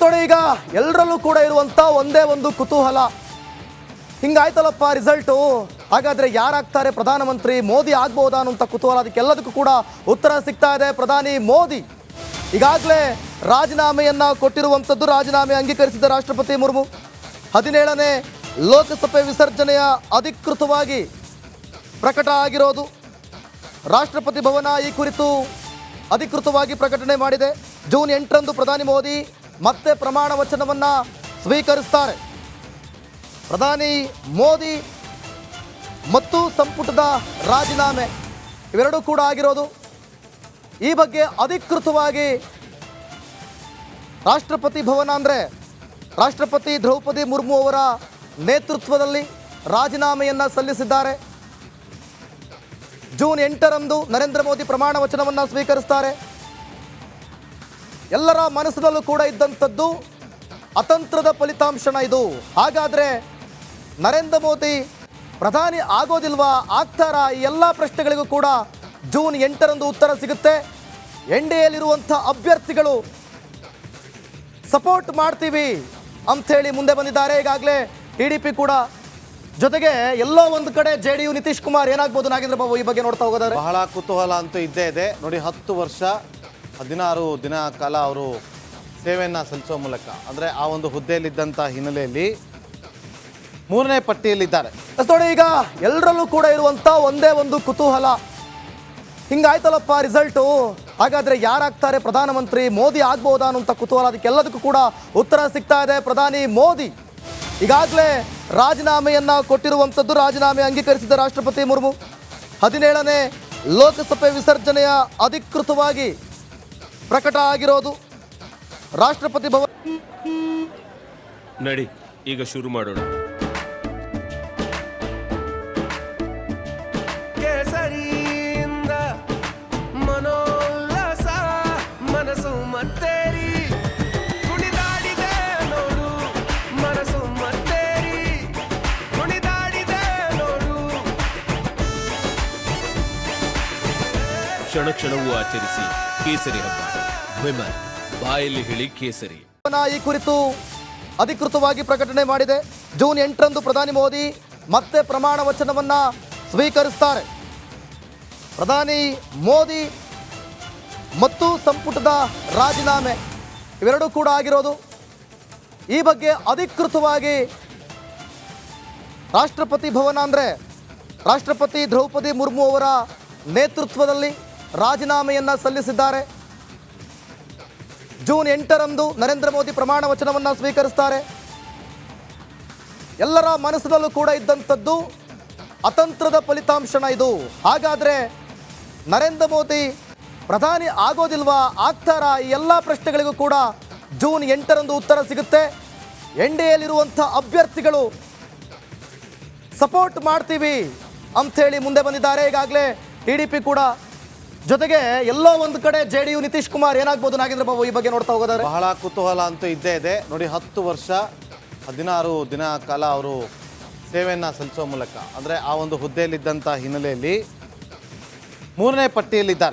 ನೋಡಿ, ಈಗ ಎಲ್ಲರಲ್ಲೂ ಕೂಡ ಇರುವಂತ ಒಂದೇ ಒಂದು ಕುತೂಹಲ. ಹಿಂಗಾಯ್ತಲ್ಲಪ್ಪ ರಿಸಲ್ಟು ಹಾಗಾದ್ರೆ ಯಾರಾಗ್ತಾರೆ ಪ್ರಧಾನಮಂತ್ರಿ? ಮೋದಿ ಆಗ್ಬೋದಾ ಅನ್ನುವಂಥ ಕುತೂಹಲ. ಅದಕ್ಕೆಲ್ಲದಕ್ಕೂ ಕೂಡ ಉತ್ತರ ಸಿಗ್ತಾ ಇದೆ ಪ್ರಧಾನಿ ಮೋದಿ. ಈಗಾಗಲೇ ರಾಜೀನಾಮೆಯನ್ನ ಕೊಟ್ಟಿರುವಂಥದ್ದು ರಾಜೀನಾಮೆ ಅಂಗೀಕರಿಸಿದ ರಾಷ್ಟ್ರಪತಿ ಮುರ್ಮು. ಹದಿನೇಳನೇ ಲೋಕಸಭೆ ವಿಸರ್ಜನೆಯ ಅಧಿಕೃತವಾಗಿ ಪ್ರಕಟ ಆಗಿರೋದು. ರಾಷ್ಟ್ರಪತಿ ಭವನ ಈ ಕುರಿತು ಅಧಿಕೃತವಾಗಿ ಪ್ರಕಟಣೆ ಮಾಡಿದೆ. ಜೂನ್ ಎಂಟರಂದು ಪ್ರಧಾನಿ ಮೋದಿ ಮತ್ತೆ ಪ್ರಮಾಣ ವಚನವನ್ನು ಸ್ವೀಕರಿಸ್ತಾರೆ. ಪ್ರಧಾನಿ ಮೋದಿ ಮತ್ತು ಸಂಪುಟದ ರಾಜೀನಾಮೆ ಇವೆರಡೂ ಕೂಡ ಆಗಿರೋದು. ಈ ಬಗ್ಗೆ ಅಧಿಕೃತವಾಗಿ ರಾಷ್ಟ್ರಪತಿ ಭವನ ಅಂದರೆ ರಾಷ್ಟ್ರಪತಿ ದ್ರೌಪದಿ ಮುರ್ಮು ಅವರ ನೇತೃತ್ವದಲ್ಲಿ ರಾಜೀನಾಮೆಯನ್ನು ಸಲ್ಲಿಸಿದ್ದಾರೆ. ಜೂನ್ ಎಂಟರಂದು ನರೇಂದ್ರ ಮೋದಿ ಪ್ರಮಾಣ ವಚನವನ್ನು ಸ್ವೀಕರಿಸ್ತಾರೆ. ಎಲ್ಲರ ಮನಸ್ಸಿನಲ್ಲೂ ಕೂಡ ಇದ್ದಂಥದ್ದು ಅತಂತ್ರದ ಫಲಿತಾಂಶನ ಇದು. ಹಾಗಾದರೆ ನರೇಂದ್ರ ಮೋದಿ ಪ್ರಧಾನಿ ಆಗೋದಿಲ್ವಾ ಆಗ್ತಾರ ಈ ಎಲ್ಲ ಪ್ರಶ್ನೆಗಳಿಗೂ ಕೂಡ ಜೂನ್ ಎಂಟರಂದು ಉತ್ತರ ಸಿಗುತ್ತೆ. ಎನ್ ಡಿ ಅಭ್ಯರ್ಥಿಗಳು ಸಪೋರ್ಟ್ ಮಾಡ್ತೀವಿ ಅಂಥೇಳಿ ಮುಂದೆ ಬಂದಿದ್ದಾರೆ. ಈಗಾಗಲೇ ಟಿ ಡಿ ಪಿ ಕೂಡ ಜೊತೆಗೆ ಎಲ್ಲೋ ಒಂದು ಕಡೆ J D U Nitish Kumar ಏನಾಗ್ಬೋದು ನಾಗೇಂದ್ರ ಬಾಬು ಈ ಬಗ್ಗೆ ನೋಡ್ತಾ ಹೋಗೋದಾದ್ರೆ? ಬಹಳ ಕುತೂಹಲ ಅಂತೂ ಇದ್ದೇ ಇದೆ. ನೋಡಿ, ಹತ್ತು ವರ್ಷ ಹದಿನಾರು ದಿನ ಕಾಲ ಅವರು ಸೇವೆಯನ್ನು ಸಲ್ಲಿಸೋ ಮೂಲಕ, ಅಂದರೆ ಆ ಒಂದು ಹುದ್ದೆಯಲ್ಲಿದ್ದಂಥ ಹಿನ್ನೆಲೆಯಲ್ಲಿ ಮೂರನೇ ಪಟ್ಟಿಯಲ್ಲಿದ್ದಾರೆ. ನೋಡಿ, ಈಗ ಎಲ್ಲರಲ್ಲೂ ಕೂಡ ಇರುವಂಥ ಒಂದೇ ಒಂದು ಕುತೂಹಲ. ಹಿಂಗಾಯ್ತಲ್ಲಪ್ಪ ರಿಸಲ್ಟು ಹಾಗಾದರೆ ಯಾರಾಗ್ತಾರೆ ಪ್ರಧಾನಮಂತ್ರಿ? ಮೋದಿ ಆಗ್ಬೋದಾ ಅನ್ನೋಂಥ ಕುತೂಹಲ. ಅದಕ್ಕೆಲ್ಲದಕ್ಕೂ ಕೂಡ ಉತ್ತರ ಸಿಗ್ತಾ ಇದೆ. ಪ್ರಧಾನಿ ಮೋದಿ ಈಗಾಗಲೇ ರಾಜೀನಾಮೆಯನ್ನು ಕೊಟ್ಟಿರುವಂಥದ್ದು ರಾಜೀನಾಮೆ ಅಂಗೀಕರಿಸಿದ ರಾಷ್ಟ್ರಪತಿ ಮುರ್ಮು. ಹದಿನೇಳನೇ ಲೋಕಸಭೆ ವಿಸರ್ಜನೆಯ ಅಧಿಕೃತವಾಗಿ ಪ್ರಕಟ ಆಗಿರೋದು. ರಾಷ್ಟ್ರಪತಿ ಭವನ ನಡಿ ಈಗ ಶುರು ಮಾಡೋಣ. ಕೇಸರಿಯಿಂದ ಮನೋಲ್ಲಸ ಮನಸ್ಸು ಮತ್ತೇರಿ ಕ್ಷಣ ಕ್ಷಣವೂ ಆಚರಿಸಿ ಕೇಸರಿ ಹಬ್ಬ. ವಿಮಲ್, ಬಾಯಲ್ಲಿ ಹೇಳಿ ಕೇಸರಿ. ಈ ಕುರಿತು ಅಧಿಕೃತವಾಗಿ ಪ್ರಕಟಣೆ ಮಾಡಿದೆ. ಜೂನ್ ಎಂಟರಂದು ಪ್ರಧಾನಿ ಮೋದಿ ಮತ್ತೆ ಪ್ರಮಾಣ ವಚನವನ್ನು ಸ್ವೀಕರಿಸ್ತಾರೆ. ಪ್ರಧಾನಿ ಮೋದಿ ಮತ್ತು ಸಂಪುಟದ ರಾಜೀನಾಮೆ ಇವೆರಡೂ ಕೂಡ ಆಗಿರೋದು. ಈ ಬಗ್ಗೆ ಅಧಿಕೃತವಾಗಿ ರಾಷ್ಟ್ರಪತಿ ಭವನ ಅಂದರೆ ರಾಷ್ಟ್ರಪತಿ ದ್ರೌಪದಿ ಮುರ್ಮು ಅವರ ನೇತೃತ್ವದಲ್ಲಿ ರಾಜೀನಾಮೆಯನ್ನು ಸಲ್ಲಿಸಿದ್ದಾರೆ. ಜೂನ್ ಎಂಟರಂದು ನರೇಂದ್ರ ಮೋದಿ ಪ್ರಮಾಣ ವಚನವನ್ನು ಸ್ವೀಕರಿಸ್ತಾರೆ. ಎಲ್ಲರ ಮನಸ್ಸಿನಲ್ಲೂ ಕೂಡ ಇದ್ದಂಥದ್ದು ಅತಂತ್ರದ ಫಲಿತಾಂಶನ ಇದು. ಹಾಗಾದರೆ ನರೇಂದ್ರ ಮೋದಿ ಪ್ರಧಾನಿ ಆಗೋದಿಲ್ವಾ ಆಗ್ತಾರಾ ಈ ಎಲ್ಲ ಪ್ರಶ್ನೆಗಳಿಗೂ ಕೂಡ ಜೂನ್ ಎಂಟರಂದು ಉತ್ತರ ಸಿಗುತ್ತೆ. ಎನ್ ಡಿ ಅಭ್ಯರ್ಥಿಗಳು ಸಪೋರ್ಟ್ ಮಾಡ್ತೀವಿ ಅಂಥೇಳಿ ಮುಂದೆ ಬಂದಿದ್ದಾರೆ. ಈಗಾಗಲೇ ಟಿ ಕೂಡ ಜೊತೆಗೆ ಎಲ್ಲೋ ಒಂದು ಕಡೆ J D U Nitish Kumar ಏನಾಗ್ಬೋದು ನಾಗೇಂದ್ರ ಬಾಬು ಈ ಬಗ್ಗೆ ನೋಡ್ತಾ ಹೋಗೋದಾದ್ರೆ? ಬಹಳ ಕುತೂಹಲ ಅಂತೂ ಇದ್ದೇ ಇದೆ. ನೋಡಿ, ಹತ್ತು ವರ್ಷ, ಹದಿನಾರು ದಿನ ಕಾಲ ಅವರು ಸೇವೆಯನ್ನು ಸಲ್ಲಿಸೋ ಮೂಲಕ. ಅಂದರೆ ಆ ಒಂದು ಹುದ್ದೆಯಲ್ಲಿದ್ದಂಥ ಹಿನ್ನೆಲೆಯಲ್ಲಿ ಮೂರನೇ ಪಟ್ಟಿಯಲ್ಲಿದ್ದಾರೆ.